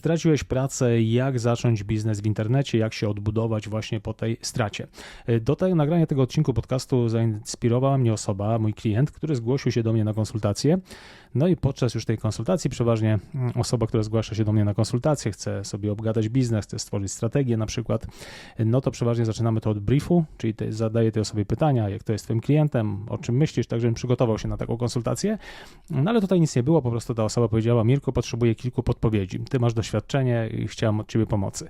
straciłeś pracę, jak zacząć biznes w internecie, jak się odbudować właśnie po tej stracie. Do tego nagrania tego odcinku podcastu zainspirowała mnie osoba, mój klient, który zgłosił się do mnie na konsultację. No i podczas już tej konsultacji, przeważnie mm, osoba, która zgłasza się do mnie na konsultację, chce sobie obgadać biznes, chce stworzyć strategię na przykład, no to przeważnie zaczynamy to od briefu, czyli te, zadaję tej osobie pytania, jak to jest twoim klientem, o czym myślisz, tak żebym przygotował się na taką konsultację. No ale tutaj nic nie było, po prostu ta osoba powiedziała, Mirko, potrzebuję kilku podpowiedzi. Ty masz doświadczenie i chciałem od ciebie pomocy.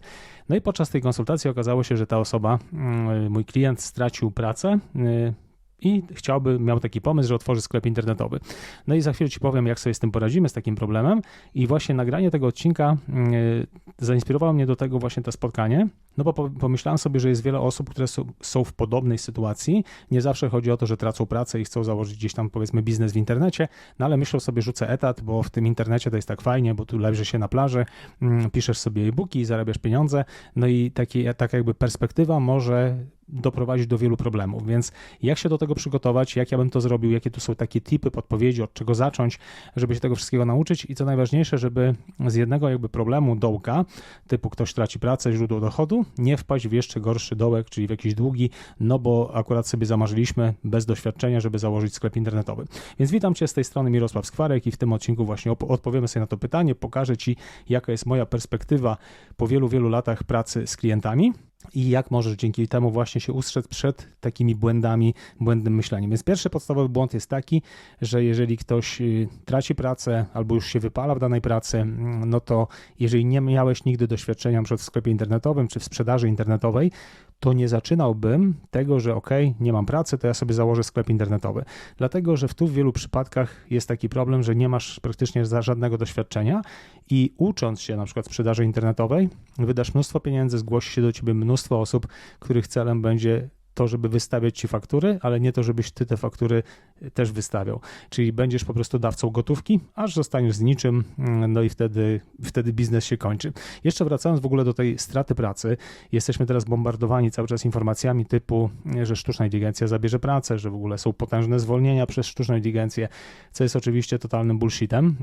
No i podczas tej konsultacji okazało się, że ta osoba, mm, mój klient stracił pracę, y, i chciałby, miał taki pomysł, że otworzy sklep internetowy. No i za chwilę Ci powiem, jak sobie z tym poradzimy, z takim problemem. I właśnie nagranie tego odcinka yy, zainspirowało mnie do tego właśnie to spotkanie, no bo pomyślałem sobie, że jest wiele osób, które są, w podobnej sytuacji. Nie zawsze chodzi o to, że tracą pracę i chcą założyć gdzieś tam powiedzmy biznes w internecie, no ale myślą sobie, rzucę etat, bo w tym internecie to jest tak fajnie, bo tu leży się na plaży, yy, piszesz sobie e-booki, zarabiasz pieniądze, no i taki, taka jakby perspektywa może doprowadzić do wielu problemów. Więc jak się do tego przygotować, jak ja bym to zrobił, jakie tu są takie typy, podpowiedzi, od czego zacząć, żeby się tego wszystkiego nauczyć i co najważniejsze, żeby z jednego jakby problemu dołka, typu ktoś traci pracę, źródło dochodu, nie wpaść w jeszcze gorszy dołek, czyli w jakiś długi, no bo akurat sobie zamarzyliśmy bez doświadczenia, żeby założyć sklep internetowy. Więc witam Cię z tej strony Mirosław Skwarek i w tym odcinku właśnie odpowiemy sobie na to pytanie, pokażę Ci, jaka jest moja perspektywa po wielu, wielu latach pracy z klientami i jak możesz dzięki temu właśnie się ustrzec przed takimi błędami, błędnym myśleniem. Więc pierwszy podstawowy błąd jest taki, że jeżeli ktoś y, traci pracę albo już się wypala w danej pracy, mm, no to jeżeli nie miałeś nigdy doświadczenia w sklepie internetowym czy w sprzedaży internetowej, to nie zaczynałbym tego, że ok, nie mam pracy, to ja sobie założę sklep internetowy. Dlatego, że w tu w wielu przypadkach jest taki problem, że nie masz praktycznie żadnego doświadczenia i ucząc się na przykład sprzedaży internetowej, wydasz mnóstwo pieniędzy, zgłosi się do ciebie mnóstwo osób, których celem będzie to, żeby wystawiać ci faktury, ale nie to, żebyś ty te faktury też wystawiał. Czyli będziesz po prostu dawcą gotówki, aż zostaniesz z niczym, mm, no i wtedy, wtedy biznes się kończy. Jeszcze wracając w ogóle do tej straty pracy, jesteśmy teraz bombardowani cały czas informacjami typu, że sztuczna inteligencja zabierze pracę, że w ogóle są potężne zwolnienia przez sztuczną inteligencję, co jest oczywiście totalnym bullshitem.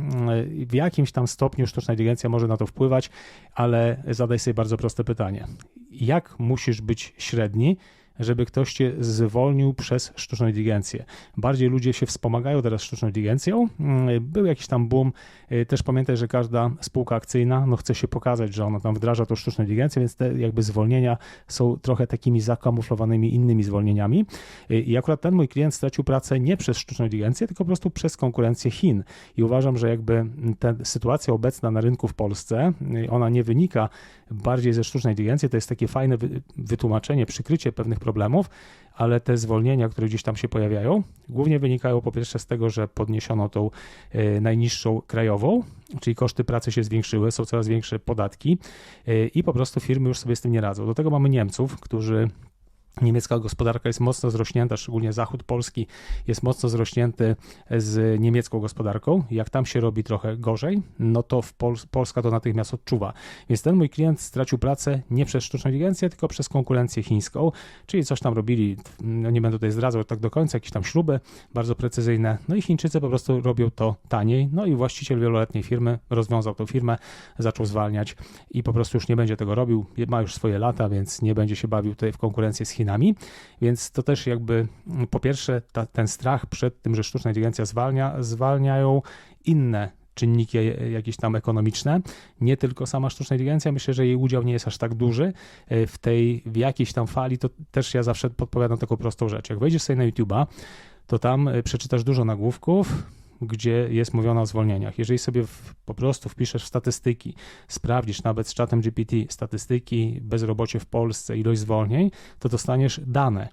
W jakimś tam stopniu sztuczna inteligencja może na to wpływać, ale zadaj sobie bardzo proste pytanie. Jak musisz być średni, żeby ktoś cię zwolnił przez sztuczną inteligencję. Bardziej ludzie się wspomagają teraz sztuczną inteligencją. Mm, był jakiś tam boom. Y, też pamiętaj, że każda spółka akcyjna no, chce się pokazać, że ona tam wdraża tą sztuczną inteligencję, więc te jakby zwolnienia są trochę takimi zakamuflowanymi innymi zwolnieniami. Y, I akurat ten mój klient stracił pracę nie przez sztuczną inteligencję, tylko po prostu przez konkurencję Chin. I uważam, że jakby ta sytuacja obecna na rynku w Polsce, y, ona nie wynika bardziej ze sztucznej inteligencji, to jest takie fajne wytłumaczenie, przykrycie pewnych problemów, ale te zwolnienia, które gdzieś tam się pojawiają, głównie wynikają po pierwsze z tego, że podniesiono tą e, najniższą krajową, czyli koszty pracy się zwiększyły, są coraz większe podatki e, i po prostu firmy już sobie z tym nie radzą. Do tego mamy Niemców, którzy Niemiecka gospodarka jest mocno zrośnięta, szczególnie zachód Polski jest mocno zrośnięty z niemiecką gospodarką. Jak tam się robi trochę gorzej, no to Pol Polska to natychmiast odczuwa. Więc ten mój klient stracił pracę nie przez sztuczną inteligencję, tylko przez konkurencję chińską, czyli coś tam robili, no nie będę tutaj zdradzał tak do końca, jakieś tam śruby bardzo precyzyjne. No i Chińczycy po prostu robią to taniej. No i właściciel wieloletniej firmy rozwiązał tą firmę, zaczął zwalniać i po prostu już nie będzie tego robił. Ma już swoje lata, więc nie będzie się bawił tutaj w konkurencję z Chinami Więc to też jakby mm, po pierwsze ta, ten strach przed tym, że sztuczna inteligencja zwalnia, zwalniają inne czynniki jakieś tam ekonomiczne, nie tylko sama sztuczna inteligencja. Myślę, że jej udział nie jest aż tak duży e, w tej, w jakiejś tam fali, to też ja zawsze podpowiadam taką prostą rzecz. Jak wejdziesz sobie na YouTube'a, to tam e, przeczytasz dużo nagłówków, gdzie jest mówione o zwolnieniach. Jeżeli sobie w, po prostu wpiszesz w statystyki, sprawdzisz nawet z czatem GPT statystyki, bezrobocie w Polsce, ilość zwolnień, to dostaniesz dane.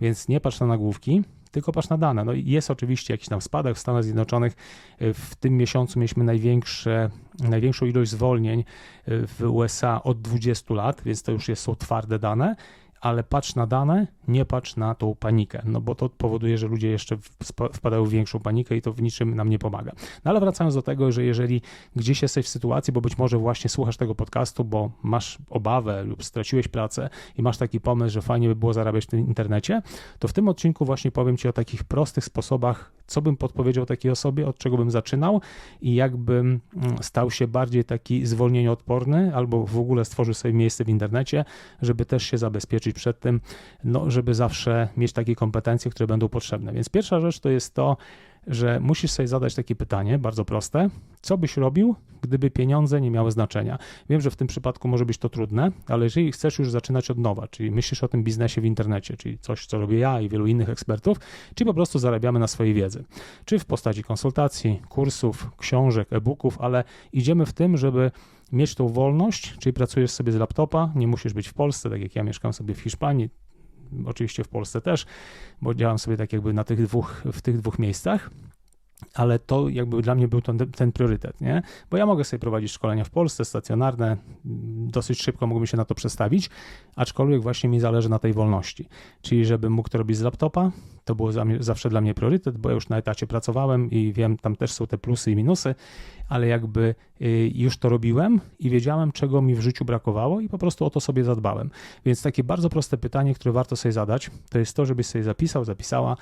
Więc nie patrz na nagłówki, tylko patrz na dane. No jest oczywiście jakiś tam spadek w Stanach Zjednoczonych. W tym miesiącu mieliśmy największe, największą ilość zwolnień w USA od 20 lat, więc to już jest, są twarde dane ale patrz na dane, nie patrz na tą panikę, no bo to powoduje, że ludzie jeszcze wpadają w większą panikę i to w niczym nam nie pomaga. No ale wracając do tego, że jeżeli gdzieś jesteś w sytuacji, bo być może właśnie słuchasz tego podcastu, bo masz obawę lub straciłeś pracę i masz taki pomysł, że fajnie by było zarabiać w tym internecie, to w tym odcinku właśnie powiem Ci o takich prostych sposobach co bym podpowiedział takiej osobie, od czego bym zaczynał i jakbym mm, stał się bardziej taki zwolnienioodporny albo w ogóle stworzył sobie miejsce w internecie, żeby też się zabezpieczyć przed tym, no, żeby zawsze mieć takie kompetencje, które będą potrzebne. Więc pierwsza rzecz to jest to, że musisz sobie zadać takie pytanie, bardzo proste. Co byś robił, gdyby pieniądze nie miały znaczenia? Wiem, że w tym przypadku może być to trudne, ale jeżeli chcesz już zaczynać od nowa, czyli myślisz o tym biznesie w internecie, czyli coś, co robię ja i wielu innych ekspertów, czy po prostu zarabiamy na swojej wiedzy, czy w postaci konsultacji, kursów, książek, e-booków, ale idziemy w tym, żeby mieć tą wolność, czyli pracujesz sobie z laptopa, nie musisz być w Polsce, tak jak ja mieszkam sobie w Hiszpanii, oczywiście w Polsce też, bo działam sobie tak jakby na tych dwóch, w tych dwóch miejscach ale to jakby dla mnie był ten, ten, priorytet, nie? Bo ja mogę sobie prowadzić szkolenia w Polsce, stacjonarne, dosyć szybko mógłbym się na to przestawić, aczkolwiek właśnie mi zależy na tej wolności. Czyli żebym mógł to robić z laptopa, to było zawsze dla mnie priorytet, bo ja już na etacie pracowałem i wiem, tam też są te plusy i minusy, ale jakby y, już to robiłem i wiedziałem, czego mi w życiu brakowało i po prostu o to sobie zadbałem. Więc takie bardzo proste pytanie, które warto sobie zadać, to jest to, żebyś sobie zapisał, zapisała,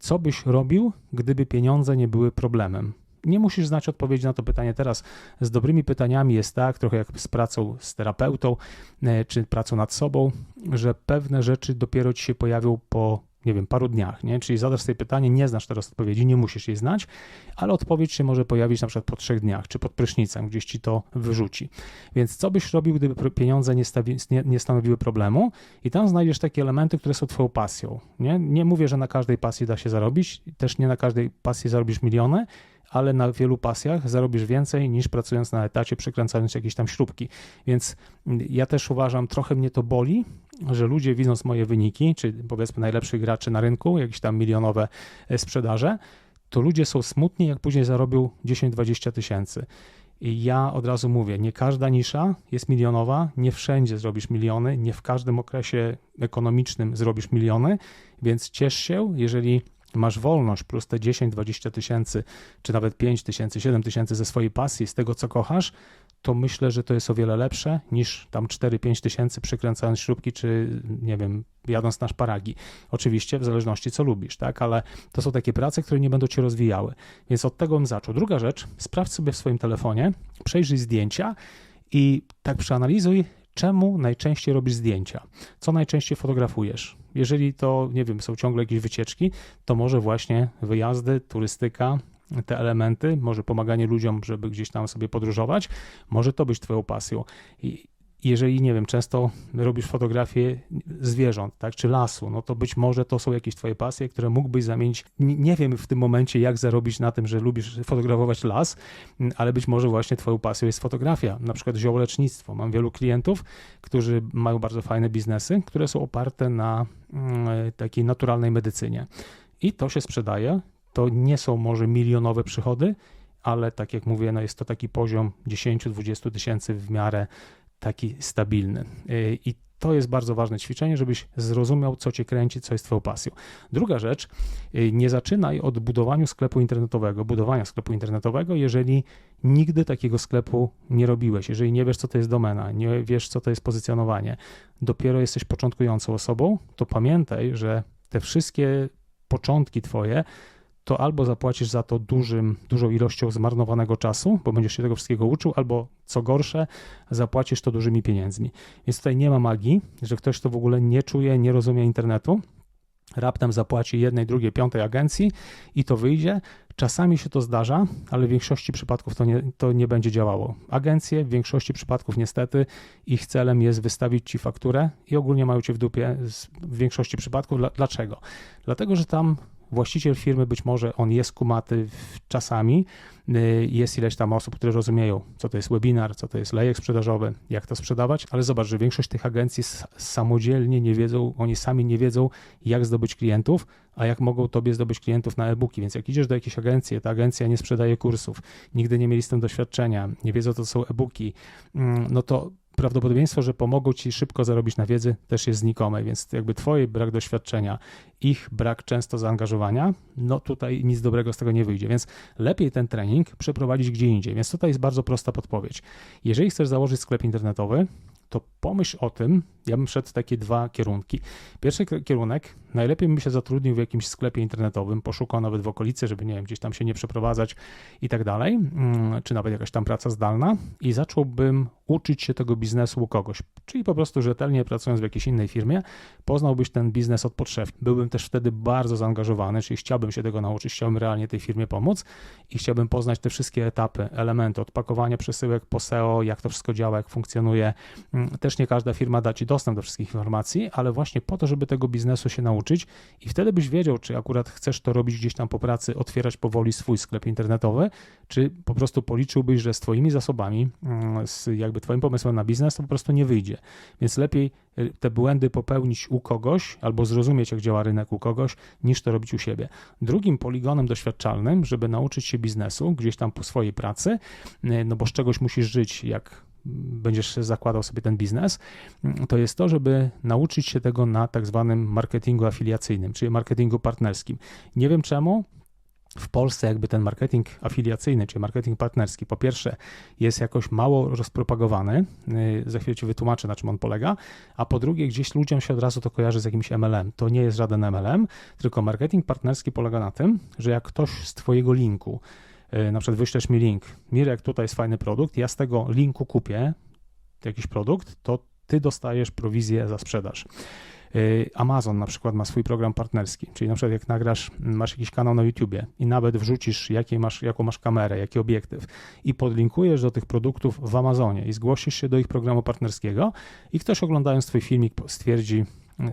co byś robił, gdyby pieniądze nie były problemem. Nie musisz znać odpowiedzi na to pytanie teraz. Z dobrymi pytaniami jest tak, trochę jak z pracą z terapeutą, y, czy pracą nad sobą, że pewne rzeczy dopiero ci się pojawią po nie wiem, paru dniach, nie? Czyli zadasz sobie pytanie, nie znasz teraz odpowiedzi, nie musisz jej znać, ale odpowiedź się może pojawić na przykład po trzech dniach, czy pod prysznicem, gdzieś ci to wyrzuci. Więc co byś robił, gdyby pieniądze nie, stawi, nie, nie stanowiły problemu? I tam znajdziesz takie elementy, które są twoją pasją, nie? Nie mówię, że na każdej pasji da się zarobić, też nie na każdej pasji zarobisz miliony, ale na wielu pasjach zarobisz więcej niż pracując na etacie, przykręcając jakieś tam śrubki. Więc ja też uważam, trochę mnie to boli, że ludzie widząc moje wyniki, czy powiedzmy najlepszych graczy na rynku, jakieś tam milionowe e, sprzedaże, to ludzie są smutni, jak później zarobią 10-20 tysięcy. I ja od razu mówię, nie każda nisza jest milionowa, nie wszędzie zrobisz miliony, nie w każdym okresie ekonomicznym zrobisz miliony, więc ciesz się, jeżeli masz wolność plus te 10-20 tysięcy, czy nawet 5 tysięcy, 7 tysięcy ze swojej pasji, z tego co kochasz, to myślę, że to jest o wiele lepsze niż tam 4-5 tysięcy przykręcając śrubki, czy nie wiem, jadąc na szparagi. Oczywiście w zależności co lubisz, tak, ale to są takie prace, które nie będą cię rozwijały. Więc od tego bym zaczął. Druga rzecz, sprawdź sobie w swoim telefonie, przejrzyj zdjęcia i tak przeanalizuj, czemu najczęściej robisz zdjęcia, co najczęściej fotografujesz. Jeżeli to, nie wiem, są ciągle jakieś wycieczki, to może właśnie wyjazdy, turystyka, te elementy, może pomaganie ludziom, żeby gdzieś tam sobie podróżować, może to być Twoją pasją. Jeżeli, nie wiem, często robisz fotografię zwierząt, tak, czy lasu, no to być może to są jakieś twoje pasje, które mógłbyś zamienić. Nie wiem w tym momencie, jak zarobić na tym, że lubisz fotografować las, ale być może właśnie twoją pasją jest fotografia, na przykład ziołolecznictwo. Mam wielu klientów, którzy mają bardzo fajne biznesy, które są oparte na mm, takiej naturalnej medycynie. I to się sprzedaje. To nie są może milionowe przychody, ale tak jak mówię, no jest to taki poziom 10-20 tysięcy w miarę taki stabilny. Y, I to jest bardzo ważne ćwiczenie, żebyś zrozumiał, co cię kręci, co jest twoją pasją. Druga rzecz, y, nie zaczynaj od budowania sklepu internetowego, budowania sklepu internetowego, jeżeli nigdy takiego sklepu nie robiłeś, jeżeli nie wiesz, co to jest domena, nie wiesz, co to jest pozycjonowanie, dopiero jesteś początkującą osobą, to pamiętaj, że te wszystkie początki twoje to albo zapłacisz za to dużym, dużą ilością zmarnowanego czasu, bo będziesz się tego wszystkiego uczył, albo co gorsze, zapłacisz to dużymi pieniędzmi. Więc tutaj nie ma magii, że ktoś to w ogóle nie czuje, nie rozumie internetu, raptem zapłaci jednej, drugiej, piątej agencji i to wyjdzie. Czasami się to zdarza, ale w większości przypadków to nie, to nie będzie działało. Agencje w większości przypadków niestety ich celem jest wystawić ci fakturę i ogólnie mają cię w dupie w większości przypadków. Dlaczego? Dlatego, że tam właściciel firmy być może on jest kumaty czasami, y, jest ileś tam osób, które rozumieją, co to jest webinar, co to jest lejek sprzedażowy, jak to sprzedawać, ale zobacz, że większość tych agencji samodzielnie nie wiedzą, oni sami nie wiedzą, jak zdobyć klientów, a jak mogą tobie zdobyć klientów na e-booki. Więc jak idziesz do jakiejś agencji, ta agencja nie sprzedaje kursów, nigdy nie mieli z tym doświadczenia, nie wiedzą, co to są e-booki, mm, no to prawdopodobieństwo, że pomogą ci szybko zarobić na wiedzy, też jest znikome, więc jakby twój brak doświadczenia, ich brak często zaangażowania, no tutaj nic dobrego z tego nie wyjdzie, więc lepiej ten trening przeprowadzić gdzie indziej. Więc tutaj jest bardzo prosta podpowiedź. Jeżeli chcesz założyć sklep internetowy, to pomyśl o tym, ja bym szedł takie dwa kierunki. Pierwszy kierunek, najlepiej bym się zatrudnił w jakimś sklepie internetowym, poszukał nawet w okolicy, żeby nie wiem, gdzieś tam się nie przeprowadzać i tak dalej, mm, czy nawet jakaś tam praca zdalna i zacząłbym uczyć się tego biznesu u kogoś, czyli po prostu rzetelnie pracując w jakiejś innej firmie, poznałbyś ten biznes od potrzeb. Byłbym też wtedy bardzo zaangażowany, czyli chciałbym się tego nauczyć, chciałbym realnie tej firmie pomóc i chciałbym poznać te wszystkie etapy, elementy, od pakowania przesyłek po SEO, jak to wszystko działa, jak funkcjonuje. Też nie każda firma da Ci dostęp do wszystkich informacji, ale właśnie po to, żeby tego biznesu się nauczyć i wtedy byś wiedział, czy akurat chcesz to robić gdzieś tam po pracy, otwierać powoli swój sklep internetowy, czy po prostu policzyłbyś, że z Twoimi zasobami, mm, z jakby Twoim pomysłem na biznes, to po prostu nie wyjdzie. Więc lepiej y, te błędy popełnić u kogoś albo zrozumieć, jak działa rynek u kogoś, niż to robić u siebie. Drugim poligonem doświadczalnym, żeby nauczyć się biznesu gdzieś tam po swojej pracy, y, no bo z czegoś musisz żyć, jak będziesz zakładał sobie ten biznes, to jest to, żeby nauczyć się tego na tak zwanym marketingu afiliacyjnym, czyli marketingu partnerskim. Nie wiem czemu, w Polsce jakby ten marketing afiliacyjny, czy marketing partnerski, po pierwsze jest jakoś mało rozpropagowany, y, za chwilę Ci wytłumaczę, na czym on polega, a po drugie gdzieś ludziom się od razu to kojarzy z jakimś MLM. To nie jest żaden MLM, tylko marketing partnerski polega na tym, że jak ktoś z Twojego linku na przykład wyślesz mi link, Mirek, tutaj jest fajny produkt, ja z tego linku kupię jakiś produkt, to Ty dostajesz prowizję za sprzedaż. Y, Amazon na przykład ma swój program partnerski, czyli na przykład jak nagrasz, masz jakiś kanał na YouTubie i nawet wrzucisz jakie masz, jaką masz kamerę, jaki obiektyw i podlinkujesz do tych produktów w Amazonie i zgłosisz się do ich programu partnerskiego i ktoś oglądając twój filmik stwierdzi,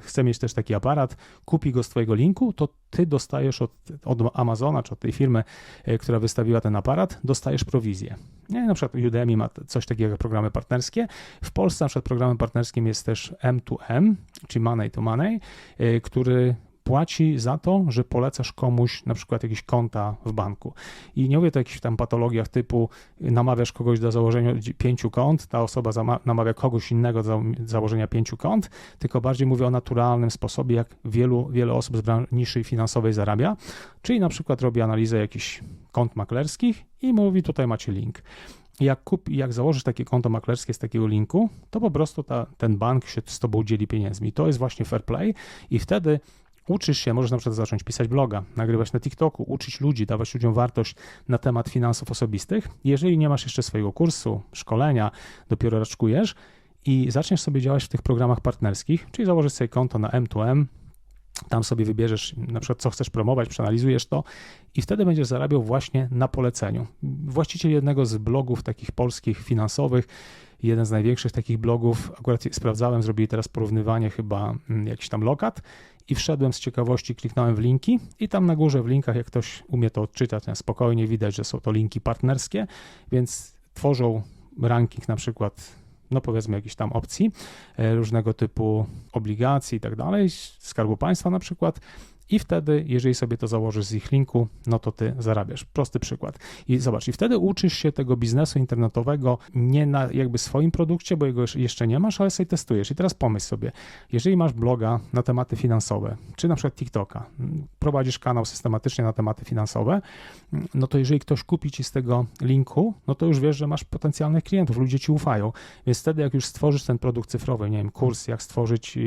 chce mieć też taki aparat, kupi go z Twojego linku, to Ty dostajesz od, od Amazona czy od tej firmy, e, która wystawiła ten aparat, dostajesz prowizję. Nie, na przykład Udemy ma coś takiego jak programy partnerskie. W Polsce na przykład programem partnerskim jest też M2M, czyli Money to Money, e, który płaci za to, że polecasz komuś na przykład jakieś konta w banku. I nie mówię o jakichś tam patologiach typu namawiasz kogoś do założenia pięciu kont, ta osoba namawia kogoś innego do założenia pięciu kont, tylko bardziej mówię o naturalnym sposobie, jak wielu, wiele osób z branży finansowej zarabia, czyli na przykład robi analizę jakichś kont maklerskich i mówi tutaj macie link jak, kup, jak założysz takie konto maklerskie z takiego linku, to po prostu ta, ten bank się z tobą dzieli pieniędzmi. To jest właśnie fair play i wtedy Uczysz się, możesz na przykład zacząć pisać bloga, nagrywać na TikToku, uczyć ludzi, dawać ludziom wartość na temat finansów osobistych. Jeżeli nie masz jeszcze swojego kursu, szkolenia, dopiero raczkujesz i zaczniesz sobie działać w tych programach partnerskich, czyli założysz sobie konto na M2M, tam sobie wybierzesz na przykład, co chcesz promować, przeanalizujesz to i wtedy będziesz zarabiał właśnie na poleceniu. Właściciel jednego z blogów takich polskich finansowych, jeden z największych takich blogów, akurat sprawdzałem, zrobili teraz porównywanie chyba mm, jakiś tam lokat i wszedłem z ciekawości, kliknąłem w linki i tam na górze w linkach, jak ktoś umie to odczytać, spokojnie widać, że są to linki partnerskie, więc tworzą ranking na przykład no powiedzmy jakichś tam opcji, e, różnego typu obligacji i tak dalej, Skarbu Państwa na przykład i wtedy, jeżeli sobie to założysz z ich linku, no to ty zarabiasz. Prosty przykład. I zobacz, i wtedy uczysz się tego biznesu internetowego nie na jakby swoim produkcie, bo jego jeszcze nie masz, ale sobie testujesz. I teraz pomyśl sobie, jeżeli masz bloga na tematy finansowe, czy na przykład TikToka, prowadzisz kanał systematycznie na tematy finansowe, no to jeżeli ktoś kupi ci z tego linku, no to już wiesz, że masz potencjalnych klientów, ludzie ci ufają. Więc wtedy, jak już stworzysz ten produkt cyfrowy, nie wiem, kurs, jak stworzyć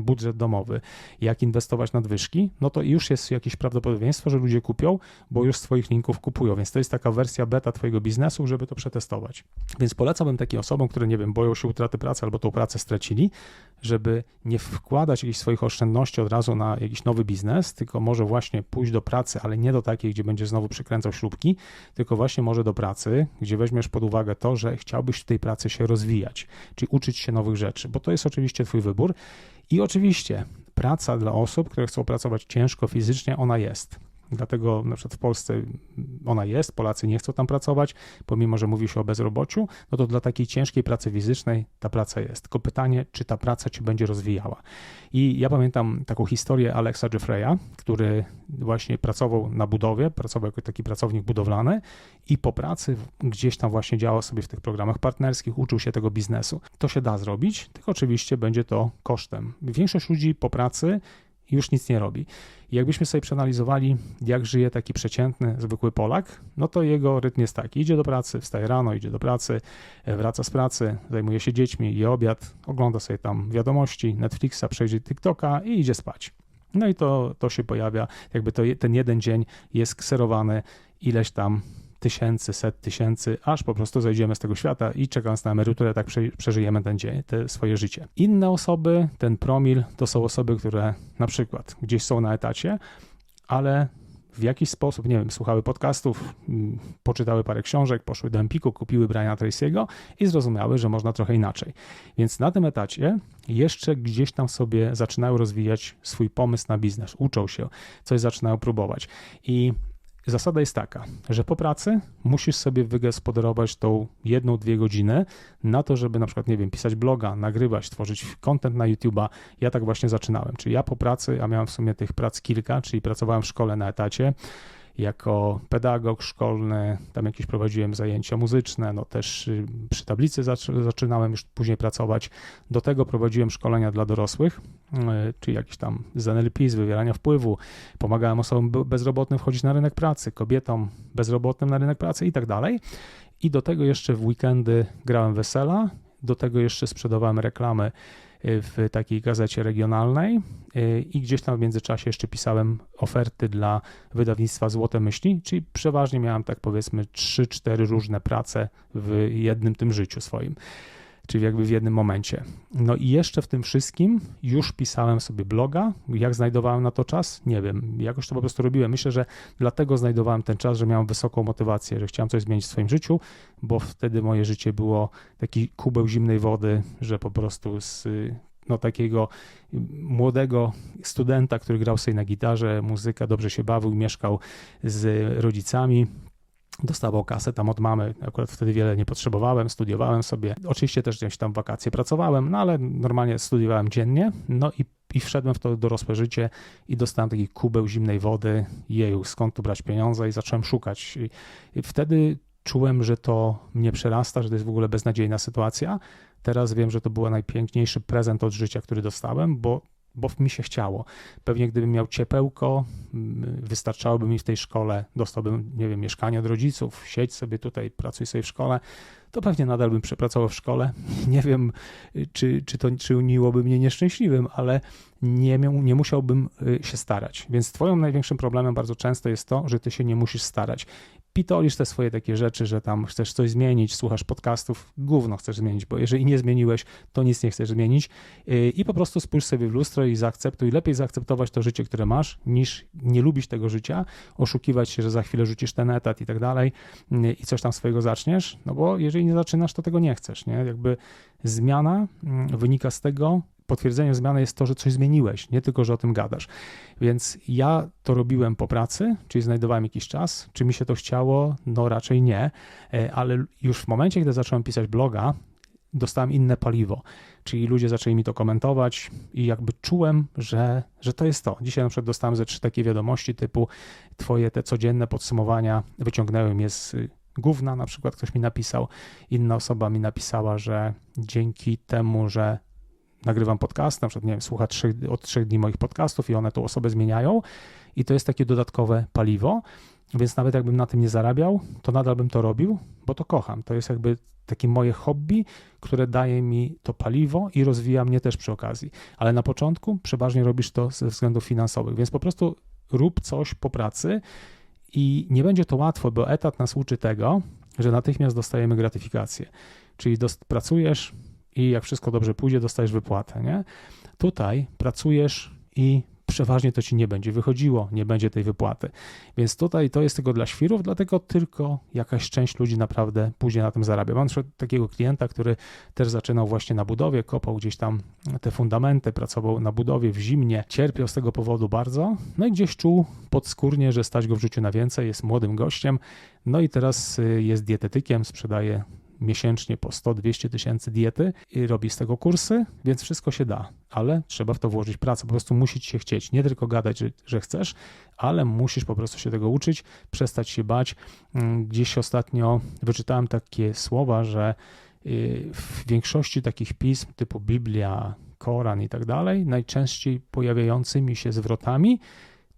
budżet domowy, jak inwestować nadwyżki, no to już jest jakieś prawdopodobieństwo, że ludzie kupią, bo już z Twoich linków kupują. Więc to jest taka wersja beta Twojego biznesu, żeby to przetestować. Więc polecałbym takim osobom, które, nie wiem, boją się utraty pracy albo tą pracę stracili, żeby nie wkładać jakichś swoich oszczędności od razu na jakiś nowy biznes, tylko może właśnie pójść do pracy, ale nie do takiej, gdzie będziesz znowu przykręcał śrubki, tylko właśnie może do pracy, gdzie weźmiesz pod uwagę to, że chciałbyś w tej pracy się rozwijać, czyli uczyć się nowych rzeczy, bo to jest oczywiście Twój wybór. I oczywiście praca dla osób, które chcą pracować ciężko fizycznie, ona jest. Dlatego na przykład w Polsce ona jest, Polacy nie chcą tam pracować, pomimo że mówi się o bezrobociu, no to dla takiej ciężkiej pracy fizycznej ta praca jest. Tylko pytanie, czy ta praca ci będzie rozwijała. I ja pamiętam taką historię Alexa Jeffreya, który właśnie pracował na budowie, pracował jako taki pracownik budowlany i po pracy gdzieś tam właśnie działał sobie w tych programach partnerskich, uczył się tego biznesu. To się da zrobić, tylko oczywiście będzie to kosztem. Większość ludzi po pracy już nic nie robi. I jakbyśmy sobie przeanalizowali, jak żyje taki przeciętny, zwykły Polak, no to jego rytm jest taki: idzie do pracy, wstaje rano, idzie do pracy, e, wraca z pracy, zajmuje się dziećmi, je obiad, ogląda sobie tam wiadomości, Netflixa, przejrzy TikToka i idzie spać. No i to, to się pojawia, jakby to, ten jeden dzień jest kserowany ileś tam tysięcy, set tysięcy, aż po prostu zejdziemy z tego świata i czekając na emeryturę, tak przeżyjemy ten dzień, te swoje życie. Inne osoby, ten promil, to są osoby, które na przykład gdzieś są na etacie, ale w jakiś sposób, nie wiem, słuchały podcastów, mm, poczytały parę książek, poszły do Empiku, kupiły Briana Tracy'ego i zrozumiały, że można trochę inaczej. Więc na tym etacie jeszcze gdzieś tam sobie zaczynają rozwijać swój pomysł na biznes, uczą się, coś zaczynają próbować. I Zasada jest taka, że po pracy musisz sobie wygospodarować tą jedną, dwie godziny na to, żeby na przykład, nie wiem, pisać bloga, nagrywać, tworzyć content na YouTube'a. Ja tak właśnie zaczynałem. Czyli ja po pracy, a miałem w sumie tych prac kilka, czyli pracowałem w szkole na etacie, jako pedagog szkolny, tam jakieś prowadziłem zajęcia muzyczne, no też y, przy tablicy zaczynałem już później pracować. Do tego prowadziłem szkolenia dla dorosłych, y, czyli jakieś tam z NLP, z wywierania wpływu. Pomagałem osobom bezrobotnym wchodzić na rynek pracy, kobietom bezrobotnym na rynek pracy i tak dalej. I do tego jeszcze w weekendy grałem wesela, do tego jeszcze sprzedawałem reklamy w takiej gazecie regionalnej y, i gdzieś tam w międzyczasie jeszcze pisałem oferty dla wydawnictwa Złote Myśli, czyli przeważnie miałem tak powiedzmy 3-4 różne prace w jednym tym życiu swoim czyli jakby w jednym momencie. No i jeszcze w tym wszystkim już pisałem sobie bloga. Jak znajdowałem na to czas? Nie wiem. Jakoś to po prostu robiłem. Myślę, że dlatego znajdowałem ten czas, że miałem wysoką motywację, że chciałem coś zmienić w swoim życiu, bo wtedy moje życie było taki kubeł zimnej wody, że po prostu z no, takiego młodego studenta, który grał sobie na gitarze, muzyka, dobrze się bawił, mieszkał z rodzicami, dostawał kasę tam od mamy, akurat wtedy wiele nie potrzebowałem, studiowałem sobie, oczywiście też gdzieś tam wakacje pracowałem, no ale normalnie studiowałem dziennie, no i, i wszedłem w to dorosłe życie i dostałem taki kubeł zimnej wody, jeju, skąd tu brać pieniądze i zacząłem szukać. I, i wtedy czułem, że to mnie przerasta, że to jest w ogóle beznadziejna sytuacja. Teraz wiem, że to był najpiękniejszy prezent od życia, który dostałem, bo bo mi się chciało. Pewnie gdybym miał ciepełko, mm, wystarczałoby mi w tej szkole, dostałbym, nie wiem, mieszkanie od rodziców, siedź sobie tutaj, pracuj sobie w szkole, to pewnie nadal bym przepracował w szkole. Nie wiem, czy, czy to czyniłoby mnie nieszczęśliwym, ale nie, nie musiałbym y, się starać. Więc twoim największym problemem bardzo często jest to, że ty się nie musisz starać pitolisz te swoje takie rzeczy, że tam chcesz coś zmienić, słuchasz podcastów, gówno chcesz zmienić, bo jeżeli nie zmieniłeś, to nic nie chcesz zmienić yy, i po prostu spójrz sobie w lustro i zaakceptuj. Lepiej zaakceptować to życie, które masz, niż nie lubić tego życia, oszukiwać się, że za chwilę rzucisz ten etat i tak dalej yy, i coś tam swojego zaczniesz, no bo jeżeli nie zaczynasz, to tego nie chcesz, nie? Jakby zmiana yy, wynika z tego, potwierdzeniem zmiany jest to, że coś zmieniłeś, nie tylko, że o tym gadasz. Więc ja to robiłem po pracy, czyli znajdowałem jakiś czas. Czy mi się to chciało? No raczej nie, e, ale już w momencie, gdy zacząłem pisać bloga, dostałem inne paliwo, czyli ludzie zaczęli mi to komentować i jakby czułem, że, że to jest to. Dzisiaj na przykład dostałem ze trzy takie wiadomości typu twoje te codzienne podsumowania wyciągnęły mnie z gówna, na przykład ktoś mi napisał, inna osoba mi napisała, że dzięki temu, że nagrywam podcast, na przykład, nie wiem, słucha trzech, od trzech dni moich podcastów i one tą osobę zmieniają i to jest takie dodatkowe paliwo, więc nawet jakbym na tym nie zarabiał, to nadal bym to robił, bo to kocham. To jest jakby takie moje hobby, które daje mi to paliwo i rozwija mnie też przy okazji. Ale na początku przeważnie robisz to ze względów finansowych, więc po prostu rób coś po pracy i nie będzie to łatwo, bo etat nas uczy tego, że natychmiast dostajemy gratyfikację. Czyli pracujesz, i jak wszystko dobrze pójdzie, dostajesz wypłatę, nie? Tutaj pracujesz i przeważnie to ci nie będzie wychodziło, nie będzie tej wypłaty. Więc tutaj to jest tylko dla świrów, dlatego tylko jakaś część ludzi naprawdę później na tym zarabia. Mam takiego klienta, który też zaczynał właśnie na budowie, kopał gdzieś tam te fundamenty, pracował na budowie w zimnie, cierpiał z tego powodu bardzo, no i gdzieś czuł podskórnie, że stać go w życiu na więcej, jest młodym gościem, no i teraz y, jest dietetykiem, sprzedaje miesięcznie po 100-200 tysięcy diety i robi z tego kursy, więc wszystko się da, ale trzeba w to włożyć pracę, po prostu musi ci się chcieć, nie tylko gadać, że, że chcesz, ale musisz po prostu się tego uczyć, przestać się bać. Mm, gdzieś ostatnio wyczytałem takie słowa, że y, w większości takich pism typu Biblia, Koran i tak dalej, najczęściej pojawiającymi się zwrotami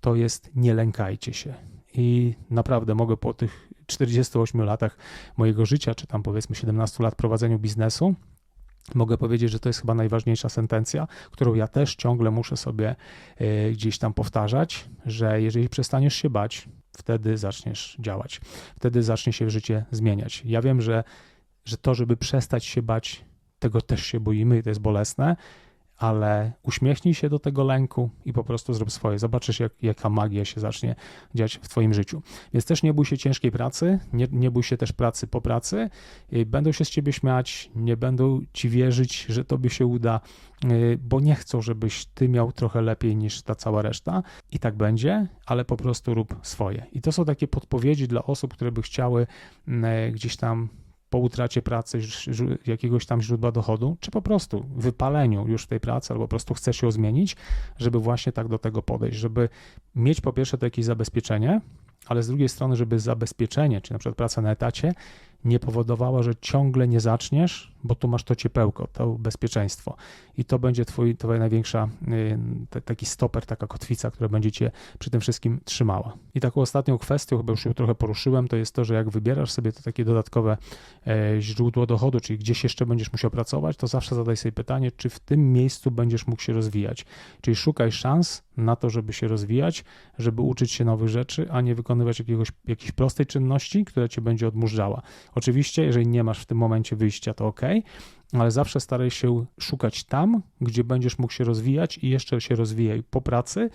to jest nie lękajcie się. I naprawdę mogę po tych 48 latach mojego życia, czy tam powiedzmy 17 lat prowadzeniu biznesu, mogę powiedzieć, że to jest chyba najważniejsza sentencja, którą ja też ciągle muszę sobie y, gdzieś tam powtarzać, że jeżeli przestaniesz się bać, wtedy zaczniesz działać, wtedy zacznie się życie zmieniać. Ja wiem, że, że to, żeby przestać się bać, tego też się boimy i to jest bolesne, ale uśmiechnij się do tego lęku i po prostu zrób swoje. Zobaczysz, jak, jaka magia się zacznie dziać w Twoim życiu. Więc też nie bój się ciężkiej pracy, nie, nie bój się też pracy po pracy. Będą się z Ciebie śmiać, nie będą Ci wierzyć, że Tobie się uda, y, bo nie chcą, żebyś Ty miał trochę lepiej niż ta cała reszta. I tak będzie, ale po prostu rób swoje. I to są takie podpowiedzi dla osób, które by chciały y, gdzieś tam po utracie pracy, jakiegoś tam źródła dochodu, czy po prostu wypaleniu już tej pracy, albo po prostu chcesz ją zmienić, żeby właśnie tak do tego podejść, żeby mieć po pierwsze to jakieś zabezpieczenie, ale z drugiej strony, żeby zabezpieczenie, czy na przykład praca na etacie, nie powodowała, że ciągle nie zaczniesz, bo tu masz to ciepełko, to bezpieczeństwo. I to będzie twój, twoja największa y, taki stoper, taka kotwica, która będzie cię przy tym wszystkim trzymała. I taką ostatnią kwestią, chyba już ją trochę poruszyłem, to jest to, że jak wybierasz sobie to takie dodatkowe e, źródło dochodu, czyli gdzieś jeszcze będziesz musiał pracować, to zawsze zadaj sobie pytanie, czy w tym miejscu będziesz mógł się rozwijać. Czyli szukaj szans na to, żeby się rozwijać, żeby uczyć się nowych rzeczy, a nie wykonywać jakiegoś, jakiejś prostej czynności, która cię będzie odmurzała. Oczywiście, jeżeli nie masz w tym momencie wyjścia, to ok, ale zawsze staraj się szukać tam, gdzie będziesz mógł się rozwijać i jeszcze się rozwijaj po pracy,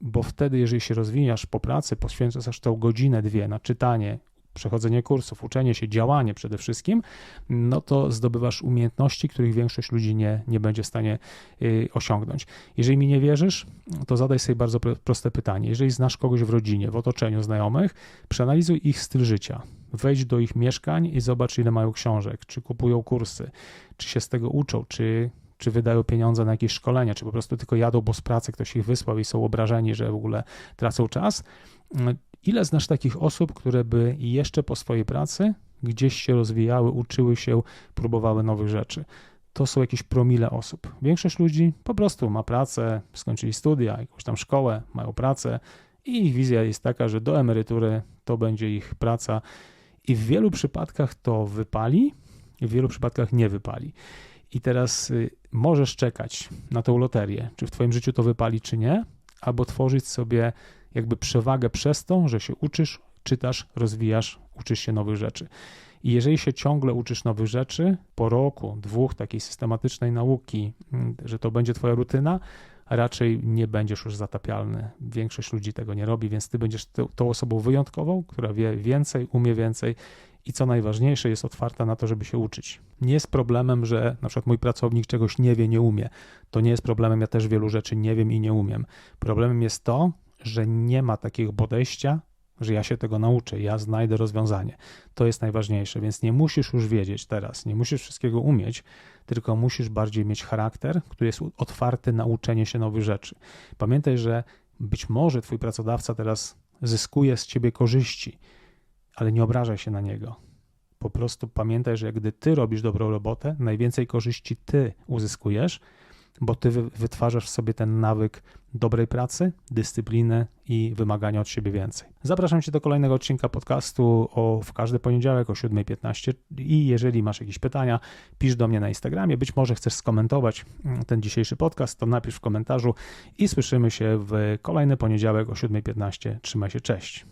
bo wtedy, jeżeli się rozwijasz po pracy, poświęcasz tą godzinę, dwie na czytanie, przechodzenie kursów, uczenie się, działanie przede wszystkim, no to zdobywasz umiejętności, których większość ludzi nie, nie będzie w stanie y, osiągnąć. Jeżeli mi nie wierzysz, to zadaj sobie bardzo proste pytanie. Jeżeli znasz kogoś w rodzinie, w otoczeniu znajomych, przeanalizuj ich styl życia. Wejdź do ich mieszkań i zobacz, ile mają książek, czy kupują kursy, czy się z tego uczą, czy czy wydają pieniądze na jakieś szkolenia, czy po prostu tylko jadą, bo z pracy ktoś ich wysłał i są obrażeni, że w ogóle tracą czas. Ile znasz takich osób, które by jeszcze po swojej pracy gdzieś się rozwijały, uczyły się, próbowały nowych rzeczy? To są jakieś promile osób. Większość ludzi po prostu ma pracę, skończyli studia, jakąś tam szkołę, mają pracę i ich wizja jest taka, że do emerytury to będzie ich praca i w wielu przypadkach to wypali, w wielu przypadkach nie wypali. I teraz y, możesz czekać na tą loterię, czy w Twoim życiu to wypali, czy nie, albo tworzyć sobie jakby przewagę przez to, że się uczysz, czytasz, rozwijasz, uczysz się nowych rzeczy. I jeżeli się ciągle uczysz nowych rzeczy, po roku, dwóch takiej systematycznej nauki, mm, że to będzie Twoja rutyna, raczej nie będziesz już zatapialny. Większość ludzi tego nie robi, więc Ty będziesz tą osobą wyjątkową, która wie więcej, umie więcej i co najważniejsze, jest otwarta na to, żeby się uczyć. Nie jest problemem, że na przykład mój pracownik czegoś nie wie, nie umie. To nie jest problemem, ja też wielu rzeczy nie wiem i nie umiem. Problemem jest to, że nie ma takiego podejścia, że ja się tego nauczę, ja znajdę rozwiązanie. To jest najważniejsze, więc nie musisz już wiedzieć teraz, nie musisz wszystkiego umieć, tylko musisz bardziej mieć charakter, który jest otwarty na uczenie się nowych rzeczy. Pamiętaj, że być może twój pracodawca teraz zyskuje z ciebie korzyści, ale nie obrażaj się na niego. Po prostu pamiętaj, że gdy ty robisz dobrą robotę, najwięcej korzyści ty uzyskujesz, bo ty wytwarzasz w sobie ten nawyk dobrej pracy, dyscypliny i wymagania od siebie więcej. Zapraszam Cię do kolejnego odcinka podcastu o, w każdy poniedziałek o 7.15 i jeżeli masz jakieś pytania, pisz do mnie na Instagramie. Być może chcesz skomentować mm, ten dzisiejszy podcast, to napisz w komentarzu i słyszymy się w kolejny poniedziałek o 7.15. Trzymaj się, cześć.